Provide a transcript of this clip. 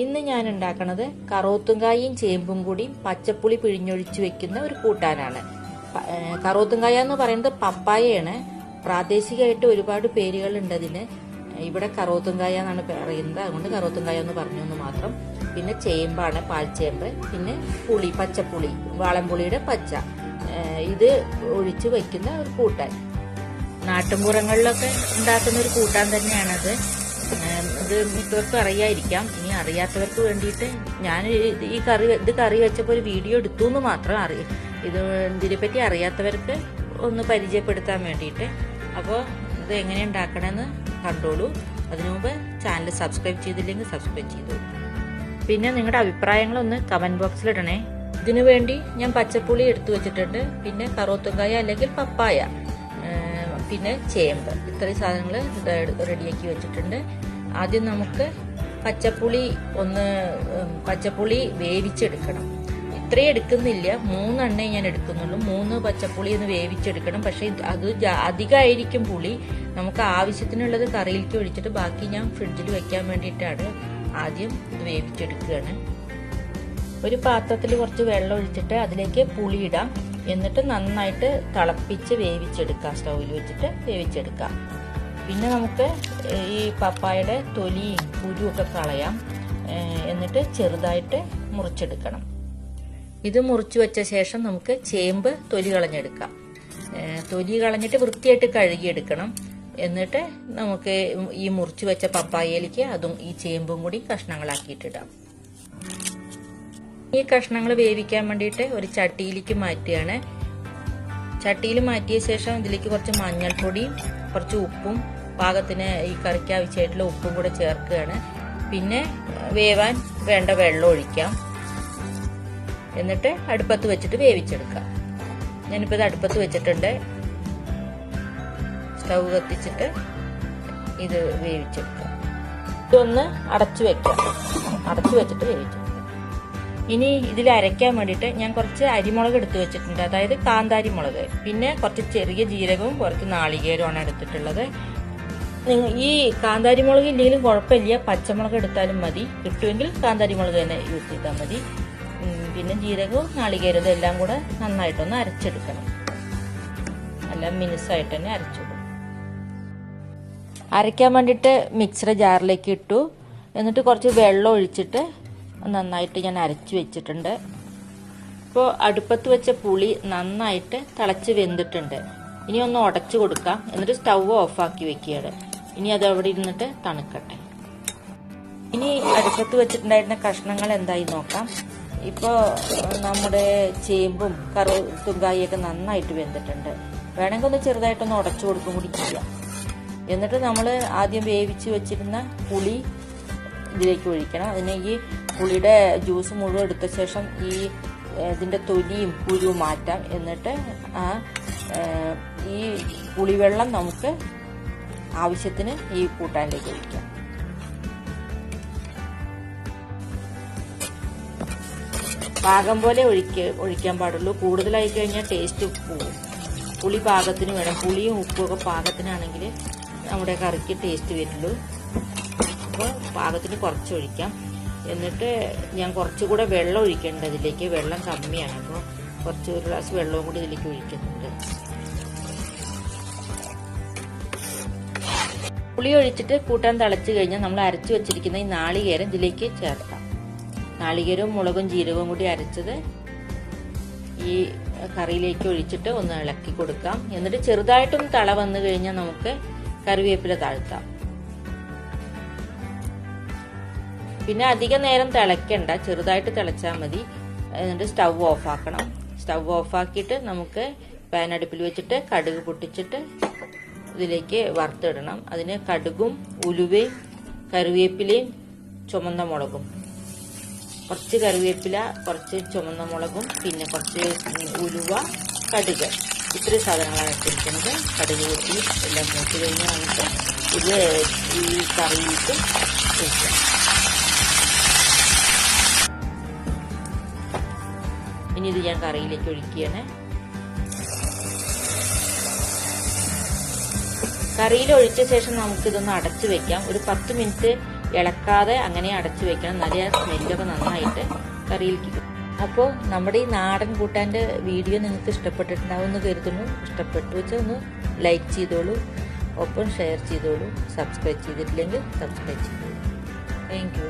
ഇന്ന് ഞാൻ ഉണ്ടാക്കുന്നത് കറോത്തുങ്കായും ചേമ്പും കൂടി പച്ചപ്പുളി പിഴിഞ്ഞൊഴിച്ച് വെക്കുന്ന ഒരു കൂട്ടാനാണ്. കറോത്തുങ്കായ എന്ന് പറയുന്നത് പപ്പായയാണ്. പ്രാദേശികമായിട്ട് ഒരുപാട് പേരുകളുണ്ട് അതിന്. ഇവിടെ കറോത്തുങ്കായ എന്നാണ് പറയുന്നത്. അതുകൊണ്ട് കറോത്തുങ്കായ എന്ന് പറഞ്ഞു എന്ന് മാത്രം. പിന്നെ ചേമ്പാണ് പാൽച്ചേമ്പ് പിന്നെ പുളി പച്ചപ്പുളി വാളംപുളിയുടെ പച്ച. ഇത് ഒഴിച്ച് വെക്കുന്ന ഒരു കൂട്ടാൻ. നാട്ടുംപുറങ്ങളിലൊക്കെ ഉണ്ടാക്കുന്ന ഒരു കൂട്ടാൻ തന്നെയാണത്. ഇത് മിക്കവർക്കും അറിയായിരിക്കാം. ഇനി അറിയാത്തവർക്ക് വേണ്ടിയിട്ട് ഞാൻ ഈ- കറി ഇത് കറി വെച്ചപ്പോൾ ഒരു വീഡിയോ എടുത്തു എന്ന് മാത്രം അറിയ ഇത് ഇതിനെപ്പറ്റി അറിയാത്തവർക്ക് ഒന്ന് പരിചയപ്പെടുത്താൻ വേണ്ടിയിട്ട്. അപ്പോൾ ഇത് എങ്ങനെ ഉണ്ടാക്കണമെന്ന് കണ്ടോളൂ. അതിനു മുമ്പ് ചാനൽ സബ്സ്ക്രൈബ് ചെയ്തില്ലെങ്കിൽ സബ്സ്ക്രൈബ് ചെയ്തോളൂ. പിന്നെ നിങ്ങളുടെ അഭിപ്രായങ്ങളൊന്ന് കമന്റ് ബോക്സിൽ ഇടണേ. ഇതിനു വേണ്ടി ഞാൻ പച്ചപ്പുളി എടുത്തു വെച്ചിട്ടുണ്ട്. പിന്നെ കറോത്തുങ്കായ അല്ലെങ്കിൽ പപ്പായ. പിന്നെ ചേമ്പ്. ഇത്രയും സാധനങ്ങൾ റെഡിയാക്കി വെച്ചിട്ടുണ്ട്. ആദ്യം നമുക്ക് പച്ചപ്പുളി ഒന്ന് പച്ചപ്പുളി വേവിച്ചെടുക്കണം. ഇത്രയും എടുക്കുന്നില്ല. മൂന്നെണ്ണേ ഞാൻ എടുക്കുന്നുള്ളൂ. മൂന്ന് പച്ചപ്പുളി ഒന്ന് വേവിച്ചെടുക്കണം. പക്ഷെ അത് അധികമായിരിക്കും പുളി. നമുക്ക് ആവശ്യത്തിനുള്ളത് കറിയിലേക്ക് ഒഴിച്ചിട്ട് ബാക്കി ഞാൻ ഫ്രിഡ്ജിൽ വെക്കാൻ വേണ്ടിയിട്ടാണ് ആദ്യം ഇത് വേവിച്ചെടുക്കുകയാണ്. ഒരു പാത്രത്തിൽ കുറച്ച് വെള്ളം ഒഴിച്ചിട്ട് അതിലേക്ക് പുളി ഇടാം. എന്നിട്ട് നന്നായിട്ട് തിളപ്പിച്ച് വേവിച്ചെടുക്കാം. സ്റ്റൗവിൽ വെച്ചിട്ട് വേവിച്ചെടുക്കാം. പിന്നെ നമുക്ക് ഈ പപ്പായയുടെ തൊലിയും കുരുവൊക്കെ കളയാം. എന്നിട്ട് ചെറുതായിട്ട് മുറിച്ചെടുക്കണം. ഇത് മുറിച്ചു വെച്ച ശേഷം നമുക്ക് ചേമ്പ് തൊലി കളഞ്ഞെടുക്കാം. തൊലി കളഞ്ഞിട്ട് വൃത്തിയായിട്ട് കഴുകിയെടുക്കണം. എന്നിട്ട് നമുക്ക് ഈ മുറിച്ചു വെച്ച പപ്പായയിലേക്ക് അതും ഈ ചേമ്പും കൂടി കഷ്ണങ്ങളാക്കിയിട്ടിടാം ഈ കഷ്ണങ്ങൾ വേവിക്കാൻ വേണ്ടിയിട്ട് ഒരു ചട്ടിയിലേക്ക് മാറ്റുകയാണ് ചട്ടിയിൽ മാറ്റിയ ശേഷം ഇതിലേക്ക് കുറച്ച് മഞ്ഞൾപ്പൊടിയും കുറച്ച് ഉപ്പും പാകത്തിന് ഈ കറിക്ക് ആവശ്യമായിട്ടുള്ള ഉപ്പും കൂടെ ചേർക്കുകയാണ്. പിന്നെ വേവാൻ വേണ്ട വെള്ളം ഒഴിക്കാം. എന്നിട്ട് അടുപ്പത്ത് വെച്ചിട്ട് വേവിച്ചെടുക്കാം. ഞാനിപ്പോൾ ഇത് അടുപ്പത്ത് വെച്ചിട്ടുണ്ട്. സ്റ്റൗ കത്തിച്ചിട്ട് ഇത് വേവിച്ചെടുക്കാം. ഇതൊന്ന് അടച്ചു വെക്കാം. അടച്ചു വെച്ചിട്ട് വേവിച്ചെടുക്കാം ഇനി ഇതിൽ അരയ്ക്കാൻ വേണ്ടിയിട്ട് ഞാൻ കുറച്ച് അരിമുളക് എടുത്തു വെച്ചിട്ടുണ്ട്. അതായത് കാന്താരി മുളക്. പിന്നെ കുറച്ച് ചെറിയ ജീരകവും കുറച്ച് നാളികേരമാണ് എടുത്തിട്ടുള്ളത്. ഈ കാന്താരി മുളക് ഇല്ലെങ്കിലും കുഴപ്പമില്ല. പച്ചമുളക് എടുത്താലും മതി. കിട്ടുമെങ്കിൽ കാന്താരി മുളക് തന്നെ യൂസ് ചെയ്താൽ മതി. പിന്നെ ജീരകവും നാളികേരവും എല്ലാം കൂടെ നന്നായിട്ടൊന്ന് അരച്ചെടുക്കണം. എല്ലാം മിനുസായിട്ട് തന്നെ അരച്ചിടും അരയ്ക്കാൻ വേണ്ടിയിട്ട് മിക്സർ ജാറിലേക്ക് ഇട്ടു. എന്നിട്ട് കുറച്ച് വെള്ളം ഒഴിച്ചിട്ട് നന്നായിട്ട് ഞാൻ അരച്ച് വെച്ചിട്ടുണ്ട്. ഇപ്പോൾ അടുപ്പത്ത് വെച്ച പുളി നന്നായിട്ട് തിളച്ച് വെന്തിട്ടുണ്ട്. ഇനി ഒന്ന് ഉടച്ചു കൊടുക്കാം. എന്നിട്ട് സ്റ്റൗ ഓഫാക്കി വെക്കുകയാണ്. ഇനി അത് അവിടെ ഇരുന്നിട്ട് തണുക്കട്ടെ. ഇനി അടുപ്പത്ത് വെച്ചിട്ടുണ്ടായിരുന്ന കഷ്ണങ്ങൾ എന്തായി നോക്കാം. ഇപ്പോൾ നമ്മുടെ ചേമ്പും കറുത്തുങ്കായൊക്കെ നന്നായിട്ട് വെന്തിട്ടുണ്ട്. വേണമെങ്കിൽ ഒന്ന് ചെറുതായിട്ടൊന്ന് ഉടച്ചു കൊടുക്കും കൂടി ചെയ്യാം. എന്നിട്ട് നമ്മൾ ആദ്യം വേവിച്ച് വെച്ചിരുന്ന പുളി ഇതിലേക്ക് ഒഴിക്കണം. അതിന് ഈ പുളിയുടെ ജ്യൂസ് മുഴുവൻ എടുത്ത ശേഷം ഈ ഇതിന്റെ തൊലിയും കുരുവും മാറ്റാം. എന്നിട്ട് ആ ഈ പുളിവെള്ളം നമുക്ക് ആവശ്യത്തിന് ഈ കൂട്ടാനിലേക്ക് ഒഴിക്കാം. പാകം പോലെ ഒഴിക്ക ഒഴിക്കാൻ പാടുള്ളൂ. കൂടുതലായി കഴിഞ്ഞാൽ ടേസ്റ്റ് പോകും പുളി പാകത്തിന് വേണം. പുളിയും ഉപ്പും ഒക്കെ പാകത്തിനാണെങ്കിൽ നമ്മുടെ കറിക്ക് ടേസ്റ്റ് വരുള്ളൂ. അപ്പോൾ പാകത്തിന് കുറച്ച് ഒഴിക്കാം. എന്നിട്ട് ഞാൻ കുറച്ചുകൂടെ വെള്ളം ഒഴിക്കേണ്ട ഇതിലേക്ക്. വെള്ളം കമ്മിയാണ്. അപ്പോൾ കുറച്ച് ഒരു ഗ്ലാസ് വെള്ളവും കൂടി ഇതിലേക്ക് ഒഴിക്കുന്നുണ്ട്. പുളി ഒഴിച്ചിട്ട് കൂട്ടാൻ തിളച്ച് കഴിഞ്ഞാൽ നമ്മൾ അരച്ചു വെച്ചിരിക്കുന്ന ഈ നാളികേരം ഇതിലേക്ക് ചേർക്കാം. നാളികേരവും മുളകും ജീരകവും കൂടി അരച്ചത് ഈ കറിയിലേക്ക് ഒഴിച്ചിട്ട് ഒന്ന് ഇളക്കി കൊടുക്കാം. എന്നിട്ട് ചെറുതായിട്ടൊന്ന് തള വന്നു കഴിഞ്ഞാൽ നമുക്ക് കറിവേപ്പില താഴ്ത്താം. പിന്നെ അധിക നേരം തിളയ്ക്കണ്ട. ചെറുതായിട്ട് തിളച്ചാൽ മതി. എന്നിട്ട് സ്റ്റൗ ഓഫ് ആക്കണം. സ്റ്റൗ ഓഫ് ആക്കിയിട്ട് നമുക്ക് പാൻ അടുപ്പിൽ വെച്ചിട്ട് കടുക് പൊട്ടിച്ചിട്ട് ഇതിലേക്ക് വറുത്തിടണം. അതിന് കടുകും ഉലുവയും കറിവേപ്പിലയും ചുമന്ന മുളകും. കുറച്ച് കറിവേപ്പില കുറച്ച് ചുമന്ന മുളകും പിന്നെ കുറച്ച് ഉലുവ കടുക്. ഇത്രയും സാധനങ്ങളാണ് ഇട്ടിരിക്കുന്നത് കടുക് കൂട്ടി എല്ലാം മൂത്ത് കഴിഞ്ഞ് നമുക്ക് ഇത് ഈ കറിയിട്ട് ഒഴിക്കാം ഇനി ഇത് ഞാൻ കറിയിലേക്ക് ഒഴിക്കുകയാണ്. കറിയിൽ ഒഴിച്ച ശേഷം നമുക്കിതൊന്ന് അടച്ചു വെക്കാം. ഒരു പത്ത് മിനിറ്റ് ഇളക്കാതെ അങ്ങനെ അടച്ചു വെക്കണം. ആ സ്മെല്ലൊക്കെ നന്നായിട്ട് കറിയിലേക്ക്. അപ്പോൾ നമ്മുടെ ഈ നാടൻ കൂട്ടാന്റെ വീഡിയോ നിങ്ങൾക്ക് ഇഷ്ടപ്പെട്ടിട്ടുണ്ടാവും എന്ന് കരുതുന്നു. ഇഷ്ടപ്പെട്ടു വെച്ചാൽ ഒന്ന് ലൈക്ക് ചെയ്തോളൂ. ഒപ്പം ഷെയർ ചെയ്തോളൂ. സബ്സ്ക്രൈബ് ചെയ്തിട്ടില്ലെങ്കിൽ സബ്സ്ക്രൈബ് ചെയ്തോളൂ. താങ്ക്